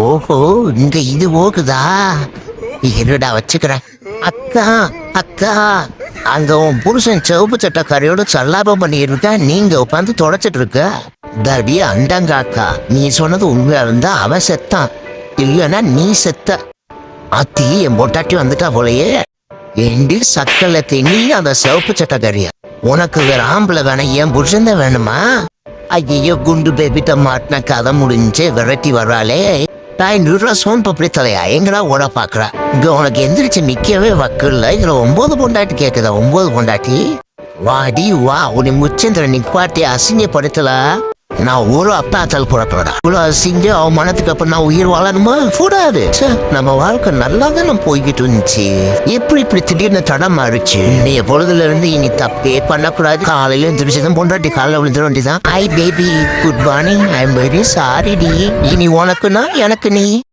ஓஹோ இங்க இது போகுதா இருடா வச்சுக்கிறேன் அக்கா அக்கா அங்க உன் புருஷன் சிவப்பு சட்டக்காரியோட சல்லாபம் பண்ணியிருக்கா நீங்க உட்காந்து தொலைச்சிட்டு இருக்க தடி அண்டங்க அக்கா நீ சொன்னது உண்மையா இருந்தா அவன் செத்தான் இல்லைன்னா நீ செத்த. அத்தி என் பொட்டாட்டி வந்துட்டா போலயே. ஏண்டி சக்கல திணி அந்த சிவப்பு சட்டக்காரிய? உனக்கு வேற ஆம்பளை வேணாம் என் புருஷன் தான் வேணுமா? ஐயோ குண்டு பேபிட்ட மாட்டின கதை முடிஞ்சு விரட்டி வர்றாளே. நான் நூறுரூவா சோன் பப்படி தலையா? எங்கடா ஓட பாக்குறா? இங்க உனக்கு எந்திரிச்சு நிக்கவே வக்கில்ல. இதுல ஒன்பது பொண்டாட்டி கேக்குதா? ஒன்பது பொண்டாட்டி? வாடி வா. உன்னை முச்சந்திர நிப்பாட்டி அசிங்கப்படுத்தல? நான் ஒரு அப்பாத்தால் புறப்படா இவ்வளவு அசிங்க அவமானத்துக்கு அப்புறம் நான் உயிர் வாழணுமா? கூடாது நம்ம வாழ்க்கை நல்லா தானே போய்கிட்டு இருந்துச்சு. எப்படி இப்படி திடீர்னு தடம் மாறிச்சு? நீ பொழுதுல இருந்து இனி தப்பே பண்ணக்கூடாது. காலையில எந்திரிச்சதும் பொண்டாட்டி காலைல விழுந்துட வேண்டியதான் I baby good morning I am very sorry D இனி உனக்குனா எனக்கு நீ?